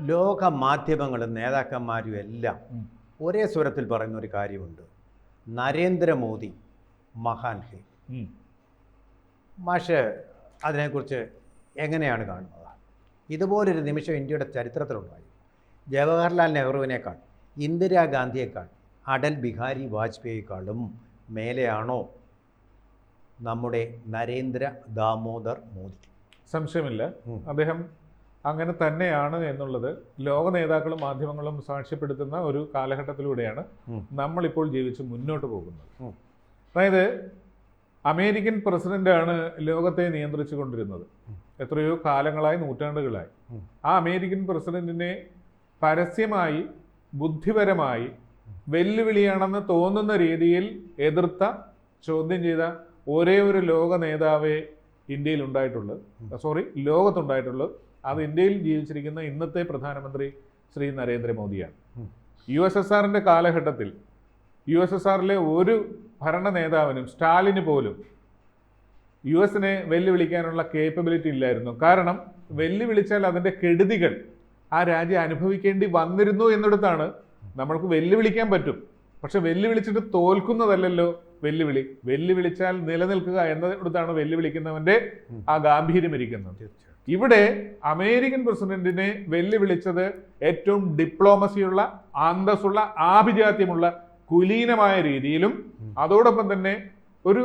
ലോക മാധ്യമങ്ങളും നേതാക്കന്മാരും എല്ലാം ഒരേ സ്വരത്തിൽ പറയുന്ന ഒരു കാര്യമുണ്ട്. നരേന്ദ്രമോദി മഹാൻ ഹേ. മാഷ് അതിനെക്കുറിച്ച് എങ്ങനെയാണ് കാണുന്നത്? ഇതുപോലൊരു നിമിഷം ഇന്ത്യയുടെ ചരിത്രത്തിലുണ്ടായി. ജവഹർലാൽ നെഹ്റുവിനേക്കാൾ ഇന്ദിരാഗാന്ധിയേക്കാൾ അടൽ ബിഹാരി വാജ്പേയിക്കാളും മേലെയാണോ നമ്മുടെ നരേന്ദ്ര ദാമോദർ മോദി? സംശയമില്ല. അദ്ദേഹം അങ്ങനെ തന്നെയാണ് എന്നുള്ളത് ലോക നേതാക്കളും മാധ്യമങ്ങളും സാക്ഷ്യപ്പെടുത്തുന്ന ഒരു കാലഘട്ടത്തിലൂടെയാണ്. നമ്മളിപ്പോൾ ജീവിച്ച് മുന്നോട്ട് പോകുന്നത്. അതായത് അമേരിക്കൻ പ്രസിഡന്റാണ് ലോകത്തെ നിയന്ത്രിച്ചു കൊണ്ടിരുന്നത്. എത്രയോ കാലങ്ങളായി നൂറ്റാണ്ടുകളായി. ആ അമേരിക്കൻ പ്രസിഡന്റിനെ പരസ്യമായി ബുദ്ധിപരമായി വെല്ലുവിളിയാണെന്ന് തോന്നുന്ന രീതിയിൽ എതിർത്ത ചോദ്യം ചെയ്ത ഒരേ ഒരു ലോക നേതാവേ ഇന്ത്യയിൽ ഉണ്ടായിട്ടുള്ളത് സോറി ലോകത്തുണ്ടായിട്ടുള്ളത് അത് ഇന്ത്യയിൽ ജീവിച്ചിരിക്കുന്ന ഇന്നത്തെ പ്രധാനമന്ത്രി ശ്രീ നരേന്ദ്രമോദിയാണ്. യു എസ് എസ് ആറിന്റെ കാലഘട്ടത്തിൽ യു എസ് എസ് ആറിലെ ഒരു ഭരണ നേതാവിനും സ്റ്റാലിന് പോലും യു എസിനെ വെല്ലുവിളിക്കാനുള്ള കേപ്പബിലിറ്റി ഇല്ലായിരുന്നു. കാരണം വെല്ലുവിളിച്ചാൽ അതിന്റെ കെടുതികൾ ആ രാജ്യം അനുഭവിക്കേണ്ടി വന്നിരുന്നു എന്നിടത്താണ് നമ്മൾക്ക് വെല്ലുവിളിക്കാൻ പറ്റും. പക്ഷെ വെല്ലുവിളിച്ചിട്ട് തോൽക്കുന്നതല്ലല്ലോ വെല്ലുവിളി. വെല്ലുവിളിച്ചാൽ നിലനിൽക്കുക എന്നിടത്താണ് വെല്ലുവിളിക്കുന്നവന്റെ ആ ഗാംഭീര്യം ഇരിക്കുന്നത്. തീർച്ചയായും ഇവിടെ അമേരിക്കൻ പ്രസിഡന്റിനെ വെല്ലുവിളിച്ചത് ഏറ്റവും ഡിപ്ലോമസിയുള്ള അന്തസ്സുള്ള ആഭിജാത്യമുള്ള കുലീനമായ രീതിയിലും അതോടൊപ്പം തന്നെ ഒരു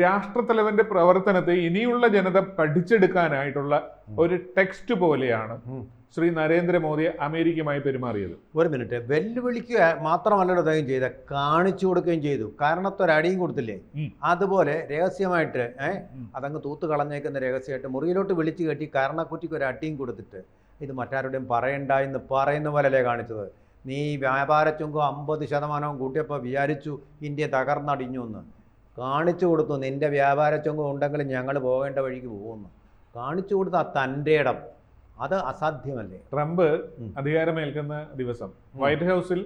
രാഷ്ട്രത്തലവന്റെ പ്രവർത്തനത്തെ ഇനിയുള്ള ജനത പഠിച്ചെടുക്കാനായിട്ടുള്ള ഒരു ടെക്സ്റ്റ് പോലെയാണ്. ശ്രീ നരേന്ദ്രമോദി അമേരിക്കയുമായി പെരുമാറിയത്? ഒരു മിനിറ്റ്. വെല്ലുവിളിക്കുക മാത്രമല്ലല്ലോ അദ്ദേഹം ചെയ്ത കാണിച്ചു കൊടുക്കുകയും ചെയ്തു. കാരണത്തൊരടിയും കൊടുത്തില്ലേ. അതുപോലെ രഹസ്യമായിട്ട് ഏഹ്. അതങ്ങ് തൂത്ത് കളഞ്ഞേക്കുന്ന രഹസ്യമായിട്ട് മുറിയിലോട്ട് വിളിച്ചു കെട്ടി കാരണക്കുറ്റിക്ക് ഒരു അടിയും കൊടുത്തിട്ട് ഇത് മറ്റാരുടെയും പറയണ്ട എന്ന് പറയുന്ന പോലല്ലേ കാണിച്ചത്. നീ വ്യാപാര ചുങ്കം അമ്പത് ശതമാനവും കൂട്ടിയപ്പോൾ വിചാരിച്ചു ഇന്ത്യ തകർന്നടിഞ്ഞു എന്ന്. കാണിച്ചു കൊടുത്തു നിന്റെ വ്യാപാര ചുങ്കം ഉണ്ടെങ്കിൽ ഞങ്ങൾ പോകേണ്ട വഴിക്ക് പോകുന്നു. കാണിച്ചു കൊടുത്ത തന്റെ ഇടം അത് അസാധ്യമല്ലേ? ട്രംപ്. അധികാരമേൽക്കുന്ന ദിവസം വൈറ്റ് ഹൗസിൽ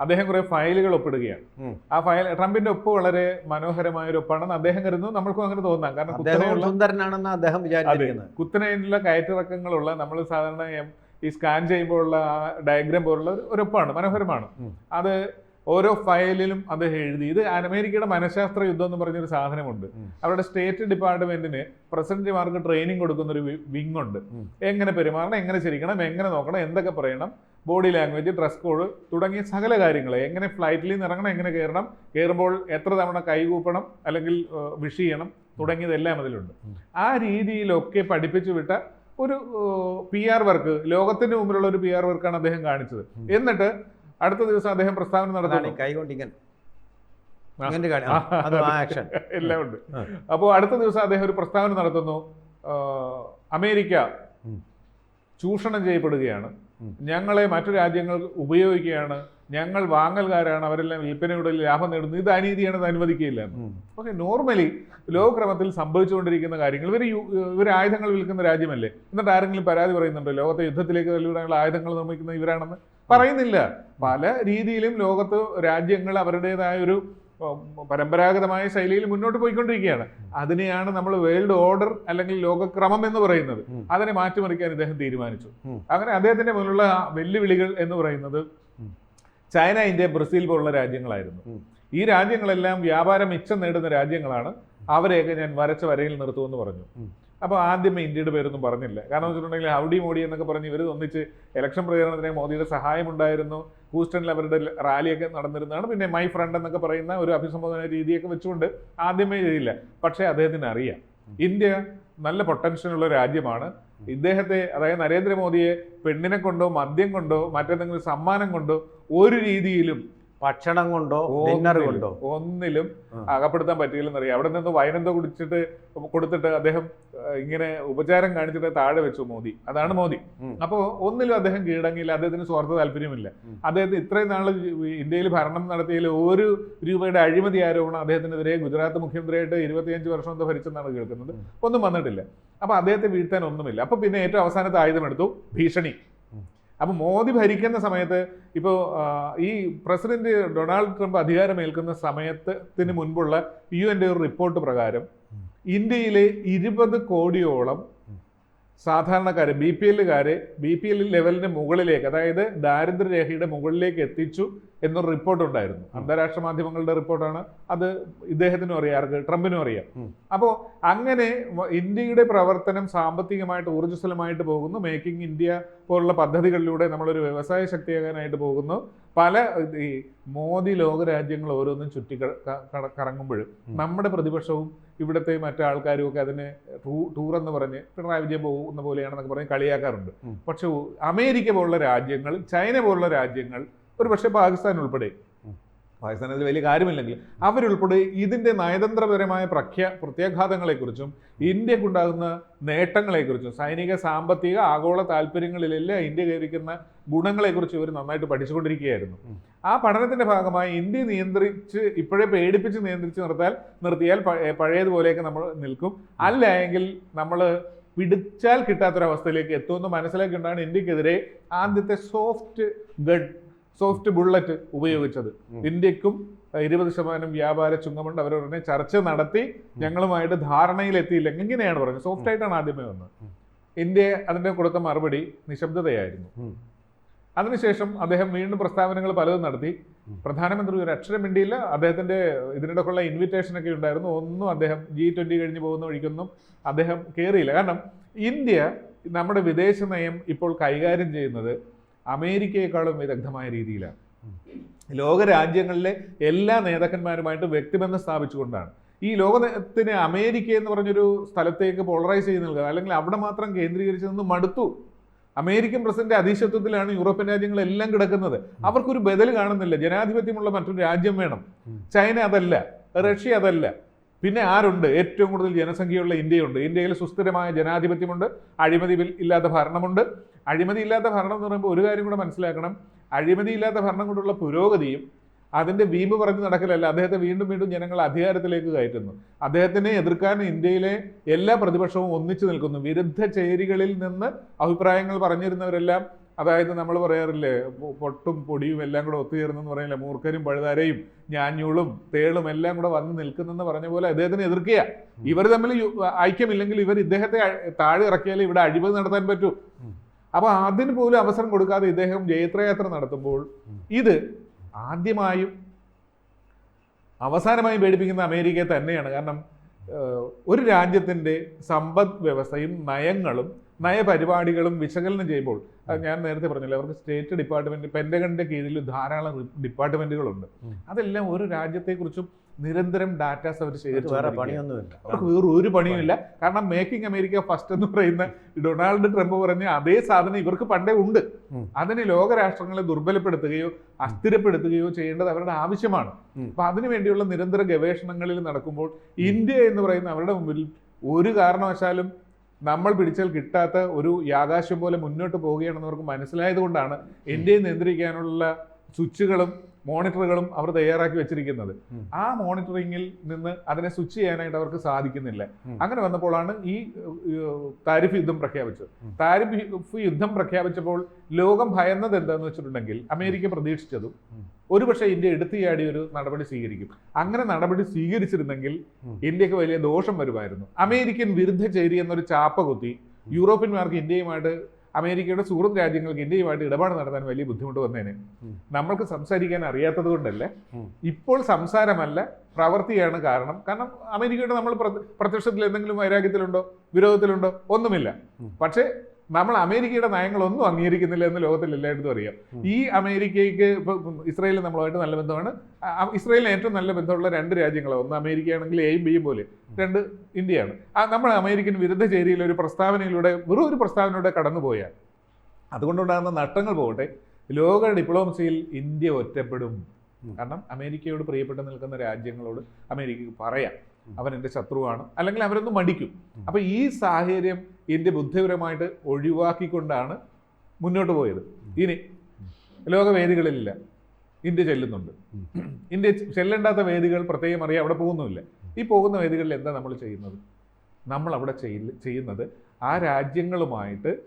അദ്ദേഹം കുറെ ഫയലുകൾ ഒപ്പിടുകയാണ്. ആ ഫയൽ ട്രംപിന്റെ ഒപ്പ് വളരെ മനോഹരമായ ഒരു ഒപ്പാണെന്ന് അദ്ദേഹം കരുതുന്നു. നമ്മൾക്കും അങ്ങനെ തോന്നാം. കാരണം അദ്ദേഹം കുത്തനെയുള്ള സുന്ദരനാണെന്ന് അദ്ദേഹം വിചാരിച്ചിരിക്കുന്നത്. കുത്തനെയുള്ള കയറ്റിറക്കങ്ങളുള്ള നമ്മൾ സാധാരണ ഈ സ്കാൻ ചെയ്യുമ്പോഴുള്ള ആ ഡയഗ്രാം പോലുള്ള ഒരു ഒപ്പാണ് മനോഹരമാണ്. അത് ഓരോ ഫയലിലും അദ്ദേഹം എഴുതി. ഇത് അമേരിക്കയുടെ മനഃശാസ്ത്ര യുദ്ധം എന്ന് പറഞ്ഞൊരു സാധനമുണ്ട്. അവരുടെ സ്റ്റേറ്റ് ഡിപ്പാർട്ട്മെന്റിന് പ്രസിഡന്റുമാർക്ക് ട്രെയിനിങ് കൊടുക്കുന്ന ഒരു വിങ് ഉണ്ട് എങ്ങനെ പെരുമാറണം എങ്ങനെ ചിരിക്കണം എങ്ങനെ നോക്കണം എന്തൊക്കെ പറയണം ബോഡി ലാംഗ്വേജ് ഡ്രസ് കോഡ് തുടങ്ങിയ സകല കാര്യങ്ങൾ എങ്ങനെ ഫ്ലൈറ്റിൽ നിന്ന് ഇറങ്ങണം എങ്ങനെ കയറണം കയറുമ്പോൾ എത്ര തവണ കൈകൂപ്പണം അല്ലെങ്കിൽ വിഷ് ചെയ്യണം തുടങ്ങിയതെല്ലാം അതിലുണ്ട്. ആ രീതിയിലൊക്കെ പഠിപ്പിച്ചു വിട്ട ഒരു പി ആർ വർക്ക് ലോകത്തിന് മുമ്പിലുള്ള ഒരു പി ആർ വർക്കാണ് അദ്ദേഹം കാണിച്ചത്. എന്നിട്ട് അടുത്ത ദിവസം അദ്ദേഹം പ്രസ്താവന നടത്തി നടത്തുന്നു. കൈകൊണ്ട് ഇങ്ങനെ എല്ലാം ഉണ്ട്. അപ്പോൾ അടുത്ത ദിവസം അദ്ദേഹം ഒരു പ്രസ്താവന നടത്തുന്നു. അമേരിക്ക ചൂഷണം ചെയ്യപ്പെടുകയാണ്. ഞങ്ങളെ മറ്റു രാജ്യങ്ങൾ ഉപയോഗിക്കുകയാണ്. ഞങ്ങൾ വാങ്ങൽകാരാണ് അവരെല്ലാം വിൽപ്പനയുടെ ലാഭം നേടുന്നു. ഇത് അനീതിയാണ് ഇത് അനുവദിക്കുകയില്ല. ഓക്കെ നോർമലി ലോകക്രമത്തിൽ സംഭവിച്ചുകൊണ്ടിരിക്കുന്ന കാര്യങ്ങൾ ഇവർ ഇവർ ആയുധങ്ങൾ വിൽക്കുന്ന രാജ്യമല്ലേ? എന്നിട്ട് ആരെങ്കിലും പരാതി പറയുന്നുണ്ടോ? ലോകത്തെ യുദ്ധത്തിലേക്ക് തള്ളിവിടാനുള്ള ആയുധങ്ങൾ നിർമ്മിക്കുന്ന ഇവരാണെന്ന്? പറയുന്നില്ല. പല രീതിയിലും ലോകത്ത് രാജ്യങ്ങൾ അവരുടേതായ ഒരു പരമ്പരാഗതമായ ശൈലിയിൽ മുന്നോട്ട് പോയിക്കൊണ്ടിരിക്കുകയാണ്. അതിനെയാണ് നമ്മൾ വേൾഡ് ഓർഡർ അല്ലെങ്കിൽ ലോകക്രമം എന്ന് പറയുന്നത്. അതിനെ മാറ്റിമറിക്കാൻ ഇദ്ദേഹം തീരുമാനിച്ചു. അങ്ങനെ അദ്ദേഹത്തിന്റെ മുന്നിലുള്ള വെല്ലുവിളികൾ എന്ന് പറയുന്നത് ചൈന ഇന്ത്യ ബ്രസീൽ പോലുള്ള രാജ്യങ്ങളായിരുന്നു. ഈ രാജ്യങ്ങളെല്ലാം വ്യാപാരം മിച്ചം നേടുന്ന രാജ്യങ്ങളാണ്. അവരെയൊക്കെ ഞാൻ വരച്ച വരയിൽ നിർത്തുമെന്ന് പറഞ്ഞു. അപ്പോൾ ആദ്യമേ ഇന്ത്യയുടെ പേരൊന്നും പറഞ്ഞില്ല. കാരണം വെച്ചിട്ടുണ്ടെങ്കിൽ ഹൗഡി മോഡി എന്നൊക്കെ പറഞ്ഞ് ഇവർ ഒന്നിച്ച് ഇലക്ഷൻ പ്രചരണത്തിന് മോദിയുടെ സഹായം ഉണ്ടായിരുന്നു ഹൂസ്റ്റണിൽ അവരുടെ റാലിയൊക്കെ നടന്നിരുന്നതാണ്. പിന്നെ മൈ ഫ്രണ്ട് എന്നൊക്കെ പറയുന്ന ഒരു അഭിസംബോധന രീതിയൊക്കെ വെച്ചുകൊണ്ട് ആദ്യമേ ചെയ്തില്ല. പക്ഷേ അദ്ദേഹത്തിന് അറിയാം. ഇന്ത്യ നല്ല പൊട്ടൻഷ്യൽ ഉള്ള രാജ്യമാണ്. ഇദ്ദേഹത്തെ അതായത് നരേന്ദ്രമോദിയെ പെണ്ണിനെ കൊണ്ടോ മദ്യം കൊണ്ടോ മറ്റെന്തെങ്കിലും സമ്മാനം കൊണ്ടോ ഒരു രീതിയിലും ഭക്ഷണം കൊണ്ടോ ഡിന്നർ കൊണ്ടോ? ഒന്നിലും. അകപ്പെടുത്താൻ പറ്റിയില്ലെന്നറിയാം അവിടെ നിന്ന് വൈനെന്തോ കുടിച്ചിട്ട് കൊടുത്തിട്ട് അദ്ദേഹം ഇങ്ങനെ ഉപചാരം കാണിച്ചിട്ട് താഴെ വെച്ചു മോദി. അതാണ് മോദി. അപ്പോൾ ഒന്നിലും അദ്ദേഹം കീഴടങ്ങിയില്ല അദ്ദേഹത്തിന് സ്വാർത്ഥ താല്പര്യമില്ല. അദ്ദേഹത്തിന് ഇത്രയും നാൾ ഇന്ത്യയിൽ ഭരണം നടത്തിയതിൽ ഒരു രൂപയുടെ അഴിമതി ആരോപണം അദ്ദേഹത്തിനെതിരെ ഗുജറാത്ത് മുഖ്യമന്ത്രിയായിട്ട് ഇരുപത്തിയഞ്ച് വർഷം എന്തോ ഭരിച്ചെന്നാണ് കേൾക്കുന്നത്. ഒന്നും വന്നിട്ടില്ല. അപ്പൊ അദ്ദേഹത്തെ വീഴ്ത്താൻ ഒന്നുമില്ല. അപ്പൊ പിന്നെ ഏറ്റവും അവസാനത്തെ ആയുധം എടുത്തു ഭീഷണി. ഉം. അപ്പൊ മോദി ഭരിക്കുന്ന സമയത്ത് ഇപ്പോൾ ഈ പ്രസിഡന്റ് ഡൊണാൾഡ് ട്രംപ് അധികാരമേൽക്കുന്ന സമയത്തിന് മുൻപുള്ള യു എന്റെ ഒരു റിപ്പോർട്ട് പ്രകാരം ഇന്ത്യയിലെ ഇരുപത് കോടിയോളം സാധാരണക്കാർ ബി പി എല്ലുകാരെ ബി പി എൽ ലെവലിന് മുകളിലേക്ക് അതായത് ദാരിദ്ര്യരേഖയുടെ മുകളിലേക്ക് എത്തിച്ചു എന്നൊരു റിപ്പോർട്ട് ഉണ്ടായിരുന്നു. അന്താരാഷ്ട്ര മാധ്യമങ്ങളുടെ റിപ്പോർട്ടാണ് അത് ഇദ്ദേഹത്തിനും അറിയാം ആർക്ക് ട്രംപിനും അറിയാം. അപ്പോ അപ്പോൾ അങ്ങനെ ഇന്ത്യയുടെ പ്രവർത്തനം സാമ്പത്തികമായിട്ട് ഊർജസ്വലമായിട്ട് പോകുന്നു. മേക്കിംഗ് ഇന്ത്യ പോലുള്ള പദ്ധതികളിലൂടെ നമ്മളൊരു വ്യവസായ ശക്തിയാകാനായിട്ട് പോകുന്നു. പല ഈ മോദി ലോകരാജ്യങ്ങൾ ഓരോന്നും ചുറ്റി കറങ്ങുമ്പോഴും നമ്മുടെ പ്രതിപക്ഷവും ഇവിടുത്തെ മറ്റു ആൾക്കാരും ഒക്കെ അതിനെ ടൂർ എന്ന് പറഞ്ഞ് പിണറായി വിജയൻ പോകുന്ന പോലെയാണെന്നൊക്കെ പറഞ്ഞ് കളിയാക്കാറുണ്ട്. പക്ഷെ അമേരിക്ക പോലുള്ള രാജ്യങ്ങൾ ചൈന പോലുള്ള രാജ്യങ്ങൾ ഒരു പക്ഷേ പാകിസ്ഥാൻ ഉൾപ്പെടെ. പാകിസ്ഥാൻ അതിൽ വലിയ കാര്യമില്ലെങ്കിൽ അവരുൾപ്പെടെ ഇതിന്റെ നയതന്ത്രപരമായ പ്രഖ്യ പ്രത്യാഘാതങ്ങളെക്കുറിച്ചും ഇന്ത്യക്കുണ്ടാകുന്ന നേട്ടങ്ങളെക്കുറിച്ചും സൈനിക സാമ്പത്തിക ആഗോള താല്പര്യങ്ങളിലെല്ലാം ഇന്ത്യ കൈവരിക്കുന്ന ഗുണങ്ങളെക്കുറിച്ച് ഇവർ നന്നായിട്ട് പഠിച്ചുകൊണ്ടിരിക്കുകയായിരുന്നു ആ പഠനത്തിന്റെ ഭാഗമായി ഇന്ത്യ നിയന്ത്രിച്ച് ഇപ്പോഴേ പേടിപ്പിച്ച് നിയന്ത്രിച്ച് നിർത്താൽ നിർത്തിയാൽ പഴ- പഴയതുപോലെയൊക്കെ നമ്മൾ നിൽക്കും അല്ല എങ്കിൽ നമ്മൾ പിടിച്ചാൽ കിട്ടാത്തൊരവസ്ഥയിലേക്ക് എത്തുമെന്ന് മനസ്സിലാക്കിക്കൊണ്ടാണ് ഇന്ത്യക്കെതിരെ ആദ്യത്തെ സോഫ്റ്റ് ഗഡ് സോഫ്റ്റ് ബുള്ളറ്റ് ഉപയോഗിച്ചത്. ഇന്ത്യക്കും ഇരുപത് ശതമാനം വ്യാപാര ചുങ്കമുണ്ട്. അവരുടനെ ചർച്ച നടത്തി ഞങ്ങളുമായിട്ട് ധാരണയിലെത്തിയില്ല എങ്ങനെയാണ് പറഞ്ഞത്. സോഫ്റ്റ് ആയിട്ടാണ് ആദ്യമേ വന്നത്. ഇന്ത്യ അതിന്റെ കൊടുത്ത മറുപടി നിശബ്ദതയായിരുന്നു. അതിനുശേഷം അദ്ദേഹം വീണ്ടും പ്രസ്താവനകൾ പലതും നടത്തി. പ്രധാനമന്ത്രി ഒരു അക്ഷരം മിണ്ടിയില്ല. അദ്ദേഹത്തിന്റെ ഇതിനിടക്കുള്ള ഇൻവിറ്റേഷൻ ഒക്കെ ഉണ്ടായിരുന്നു. ഒന്നും അദ്ദേഹം ജി ട്വന്റി കഴിഞ്ഞ് പോകുന്ന വഴിക്കൊന്നും അദ്ദേഹം കയറിയില്ല കാരണം ഇന്ത്യ നമ്മുടെ വിദേശ നയം ഇപ്പോൾ കൈകാര്യം ചെയ്യുന്നത് അമേരിക്കയെക്കാളും വിദഗ്ധമായ രീതിയിലാണ്. ലോകരാജ്യങ്ങളിലെ എല്ലാ നേതാക്കന്മാരുമായിട്ട് വ്യക്തിബന്ധം സ്ഥാപിച്ചുകൊണ്ടാണ്. ഈ ലോകത്തിന് അമേരിക്ക എന്ന് പറഞ്ഞൊരു സ്ഥലത്തേക്ക് പോളറൈസ് ചെയ്ത് നിൽക്കുക അല്ലെങ്കിൽ അവിടെ മാത്രം കേന്ദ്രീകരിച്ച് നിന്ന് മടുത്തു. അമേരിക്കൻ പ്രസിഡന്റ് അധീശത്വത്തിലാണ് യൂറോപ്യൻ രാജ്യങ്ങളെല്ലാം കിടക്കുന്നത്. അവർക്കൊരു ബദൽ കാണുന്നില്ല. ജനാധിപത്യമുള്ള മറ്റൊരു രാജ്യം വേണം. ചൈന അതല്ല. റഷ്യ അതല്ല. പിന്നെ ആരുണ്ട്? ഏറ്റവും കൂടുതൽ ജനസംഖ്യയുള്ള ഇന്ത്യയുണ്ട്. ഇന്ത്യയിൽ സുസ്ഥിരമായ ജനാധിപത്യമുണ്ട്. അഴിമതി ഇല്ലാത്ത ഭരണമുണ്ട്. അഴിമതി ഇല്ലാത്ത ഭരണം എന്ന് പറയുമ്പോൾ ഒരു കാര്യം കൂടെ മനസ്സിലാക്കണം. അഴിമതി ഇല്ലാത്ത ഭരണം കൊണ്ടുള്ള പുരോഗതിയും അതിന്റെ വീമ്പ് പറഞ്ഞ് നടക്കലല്ല. അദ്ദേഹത്തെ വീണ്ടും വീണ്ടും ജനങ്ങൾ അധികാരത്തിലേക്ക് കയറ്റുന്നു. അദ്ദേഹത്തിനെ എതിർക്കാൻ ഇന്ത്യയിലെ എല്ലാ പ്രതിപക്ഷവും ഒന്നിച്ചു നിൽക്കുന്നു. വിരുദ്ധ ചേരികളിൽ നിന്ന് അഭിപ്രായങ്ങൾ പറഞ്ഞിരുന്നവരെല്ലാം അതായത് നമ്മൾ പറയാറില്ലേ പൊട്ടും പൊടിയും എല്ലാം കൂടെ ഒത്തുചേർന്നെന്ന് പറയില്ല മൂർഖരും പഴുതാരയും ഞാഞ്ഞൂളും തേളും എല്ലാം കൂടെ വന്ന് നിൽക്കുന്നെന്ന് പറഞ്ഞ പോലെ അദ്ദേഹത്തിന് എതിർക്കുക ഇവർ തമ്മിൽ ഐക്യമില്ലെങ്കിൽ ഇവർ ഇദ്ദേഹത്തെ താഴെ ഇറക്കിയാൽ ഇവിടെ അഴിമതി നടത്താൻ പറ്റൂ. അപ്പോൾ അപ്പൊ അതിന് പോലും അവസരം കൊടുക്കാതെ ഇദ്ദേഹം ജയത്രയാത്ര നടത്തുമ്പോൾ. ഇത് ആദ്യമായും അവസാനമായും പേടിപ്പിക്കുന്ന അമേരിക്കയെ തന്നെയാണ്. കാരണം ഒരു രാജ്യത്തിന്റെ സമ്പദ് വ്യവസ്ഥയും നയങ്ങളും നയപരിപാടികളും വിശകലനം ചെയ്യുമ്പോൾ ഞാൻ നേരത്തെ പറഞ്ഞല്ലോ അവർക്ക് സ്റ്റേറ്റ് ഡിപ്പാർട്ട്മെന്റ് പെൻഡഗണിന്റെ കീഴിൽ ധാരാളം ഡിപ്പാർട്ട്മെന്റുകളുണ്ട്. അതെല്ലാം ഒരു രാജ്യത്തെക്കുറിച്ചും നിരന്തരം ഡാറ്റാസ് അവർ വേറെ ശേഖരിച്ചു പണിയൊന്നുമില്ല. അവർക്ക് വേറെ ഒരു പണിയുമില്ല. കാരണം മേക്കിംഗ് അമേരിക്ക ഫസ്റ്റ് എന്ന് പറയുന്ന ഡൊണാൾഡ് ട്രംപ് പറഞ്ഞ അതേ സാധനം ഇവർക്ക് പണ്ടേ ഉണ്ട്. അതിനെ ലോകരാഷ്ട്രങ്ങളെ ദുർബലപ്പെടുത്തുകയോ അസ്ഥിരപ്പെടുത്തുകയോ ചെയ്യേണ്ടത് അവരുടെ ആവശ്യമാണ്. അപ്പൊ അതിനുവേണ്ടിയുള്ള നിരന്തര ഗവേഷണങ്ങളിൽ നടക്കുമ്പോൾ ഇന്ത്യ എന്ന് പറയുന്ന അവരുടെ മുമ്പിൽ ഒരു കാരണവശാലും നമ്മൾ പിടിച്ചാൽ കിട്ടാത്ത ഒരു യാകാശം പോലെ മുന്നോട്ട് പോവുകയാണെന്ന് അവർക്ക് മനസ്സിലായത് കൊണ്ടാണ് ഇന്ത്യയെ നിയന്ത്രിക്കാനുള്ള സ്വിച്ചുകളും മോണിറ്ററുകളും അവർ തയ്യാറാക്കി വെച്ചിരിക്കുന്നത്. ആ മോണിറ്ററിങ്ങിൽ നിന്ന് അതിനെ സ്വിച്ച് ചെയ്യാനായിട്ട് അവർക്ക് സാധിക്കുന്നില്ല. അങ്ങനെ വന്നപ്പോഴാണ് ഈ താരിഫ് യുദ്ധം പ്രഖ്യാപിച്ചത്. താരിഫ് യുദ്ധം പ്രഖ്യാപിച്ചപ്പോൾ ലോകം ഭയന്നത് എന്താന്ന് വെച്ചിട്ടുണ്ടെങ്കിൽ അമേരിക്ക പ്രതീക്ഷിച്ചതും. ഒരുപക്ഷെ ഇന്ത്യ എടുത്തിയാടി ഒരു നടപടി സ്വീകരിക്കും. അങ്ങനെ നടപടി സ്വീകരിച്ചിരുന്നെങ്കിൽ. ഇന്ത്യയ്ക്ക് വലിയ ദോഷം വരുമായിരുന്നു. അമേരിക്കൻ വിരുദ്ധ ചേരി എന്നൊരു ചാപ്പ കുത്തി യൂറോപ്യന്മാർക്ക് ഇന്ത്യയുമായിട്ട് അമേരിക്കയുടെ സുഹൃത്ത് രാജ്യങ്ങൾക്ക് ഇന്ത്യയുമായിട്ട് ഇടപാട് നടത്താൻ വലിയ ബുദ്ധിമുട്ട് വന്നേനെ. നമ്മൾക്ക് സംസാരിക്കാൻ അറിയാത്തത് കൊണ്ടല്ലേ? ഇപ്പോൾ സംസാരമല്ല പ്രവൃത്തിയാണ് കാരണം. കാരണം അമേരിക്കയുടെ നമ്മൾ പ്രത്യക്ഷത്തിൽ എന്തെങ്കിലും വൈരാഗ്യത്തിലുണ്ടോ? വിരോധത്തിലുണ്ടോ? ഒന്നുമില്ല. പക്ഷേ നമ്മൾ അമേരിക്കയുടെ നയങ്ങളൊന്നും അംഗീകരിക്കുന്നില്ല എന്ന് ലോകത്തിൽ എല്ലായിടത്തും അറിയാം. ഈ അമേരിക്കയ്ക്ക് ഇപ്പം ഇസ്രായേൽ നമ്മളുമായിട്ട് നല്ല ബന്ധമാണ്. ഇസ്രായേലിന് ഏറ്റവും നല്ല ബന്ധമുള്ള രണ്ട് രാജ്യങ്ങളാണ്. ഒന്ന് അമേരിക്കയാണെങ്കിൽ എയും ബിയും പോലെ രണ്ട് ഇന്ത്യയാണ്. ആ നമ്മൾ അമേരിക്കൻ വിരുദ്ധ ചേരിയിൽ ഒരു പ്രസ്താവനയിലൂടെ വെറും ഒരു പ്രസ്താവനയിലൂടെ കടന്നുപോയാൽ അതുകൊണ്ടുണ്ടാകുന്ന നഷ്ടങ്ങൾ പോകട്ടെ. ലോക ഡിപ്ലോമസിയിൽ ഇന്ത്യ ഒറ്റപ്പെടും. കാരണം അമേരിക്കയോട് പ്രിയപ്പെട്ട് നിൽക്കുന്ന രാജ്യങ്ങളോട് അമേരിക്കക്ക് പറയാം. അവൻ എന്റെ ശത്രുവാണ് അല്ലെങ്കിൽ അവരൊന്ന് മടിക്കും. അപ്പോൾ അപ്പൊ ഈ സാഹചര്യം ഇന്ത്യ ബുദ്ധിപരമായിട്ട് ഒഴിവാക്കിക്കൊണ്ടാണ് മുന്നോട്ട് പോയത്. ഇനി ലോകവേദികളിലില്ല. ഇന്ത്യ ചെല്ലുന്നുണ്ട്. ഇന്ത്യ ചെല്ലേണ്ടാത്ത വേദികൾ പ്രത്യേകം അറിയാം അവിടെ പോകുന്നുമില്ല. ഈ പോകുന്ന വേദികളിൽ എന്താ നമ്മൾ ചെയ്യുന്നത്? നമ്മൾ അവിടെ ചെയ്യ- ചെയ്യുന്നത് ആ രാജ്യങ്ങളുമായിട്ട്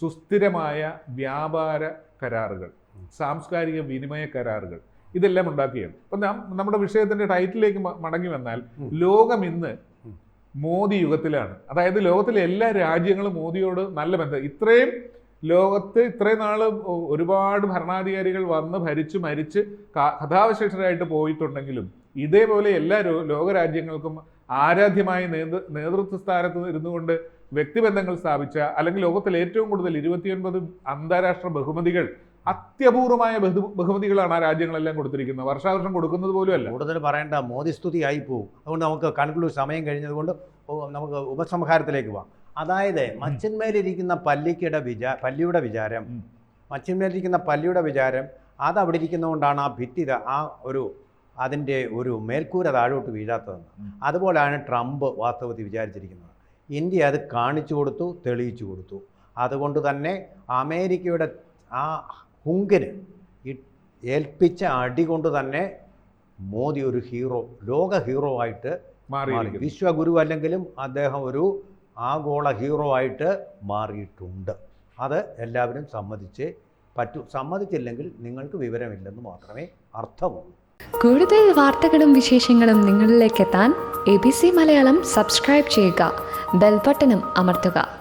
സുസ്ഥിരമായ വ്യാപാര കരാറുകൾ സാംസ്കാരിക വിനിമയ കരാറുകൾ ഇതെല്ലാം ഉണ്ടാക്കുകയാണ്. അപ്പം നാം നമ്മുടെ വിഷയത്തിന്റെ ടൈറ്റിലേക്ക് മടങ്ങി വന്നാൽ ലോകം ഇന്ന് മോദി യുഗത്തിലാണ്. അതായത് ലോകത്തിലെ എല്ലാ രാജ്യങ്ങളും മോദിയോട് നല്ല ബന്ധം. ഇത്രയും ലോകത്ത് ഇത്രയും നാൾ ഒരുപാട് ഭരണാധികാരികൾ വന്ന് ഭരിച്ചു മരിച്ച് കഥാവശേഷരായിട്ട് പോയിട്ടുണ്ടെങ്കിലും ഇതേപോലെ എല്ലാ ലോകരാജ്യങ്ങൾക്കും ആരാധ്യമായ നേതൃ നേതൃത്വ സ്ഥാനത്ത് ഇരുന്നുകൊണ്ട് വ്യക്തിബന്ധങ്ങൾ സ്ഥാപിച്ച അല്ലെങ്കിൽ ലോകത്തിൽ ഏറ്റവും കൂടുതൽ ഇരുപത്തിയൊൻപത് അന്താരാഷ്ട്ര ബഹുമതികൾ അത്യപൂർവമായ ബഹുമതികളാണ് ആ രാജ്യങ്ങളെല്ലാം കൊടുത്തിരിക്കുന്നത്. വർഷാവർഷം കൊടുക്കുന്നത് പോലും അല്ല. കൂടുതൽ പറയേണ്ട മോദി സ്തുതി ആയി പോകും അതുകൊണ്ട് നമുക്ക് കൺക്ലൂഡ് സമയം കഴിഞ്ഞതുകൊണ്ട് കൊണ്ട് നമുക്ക് ഉപസംഹാരത്തിലേക്ക് പോവാം. അതായത് മച്ചിന്മേലിരിക്കുന്ന പല്ലിക്കയുടെ വിചാ പല്ലിയുടെ വിചാരം മച്ചന്മേലിരിക്കുന്ന പല്ലിയുടെ വിചാരം അത് അവിടെ ഇരിക്കുന്നതുകൊണ്ടാണ് ആ ഭിത്തി ആ ഒരു അതിന്റെ ഒരു മേൽക്കൂര താഴോട്ട് വീഴാത്തതെന്ന്. അതുപോലെയാണ് ട്രംപ് വാസ്തവത്തിൽ വിചാരിച്ചിരിക്കുന്നത്. ഇന്ത്യ അത് കാണിച്ചു കൊടുത്തു തെളിയിച്ചു കൊടുത്തു. അതുകൊണ്ട് തന്നെ അമേരിക്കയുടെ ആ ഹുങ്കിന് ഏൽപ്പിച്ച അടി കൊണ്ട് തന്നെ മോദി ഒരു ഹീറോ ലോക ഹീറോ ആയിട്ട് മാറി. വിശ്വഗുരു അല്ലെങ്കിലും അദ്ദേഹം ഒരു ആഗോള ഹീറോ ആയിട്ട് മാറിയിട്ടുണ്ട്. അത് എല്ലാവരും സമ്മതിച്ച് പറ്റൂ. സമ്മതിച്ചില്ലെങ്കിൽ നിങ്ങൾക്ക് വിവരമില്ലെന്ന് മാത്രമേ അർത്ഥമുള്ളൂ. കൂടുതൽ വാർത്തകളും വിശേഷങ്ങളും നിങ്ങളിലേക്ക് എത്താൻ A B C Malayalam subscribe ചെയ്യുക. ബെൽബട്ടനും അമർത്തുക.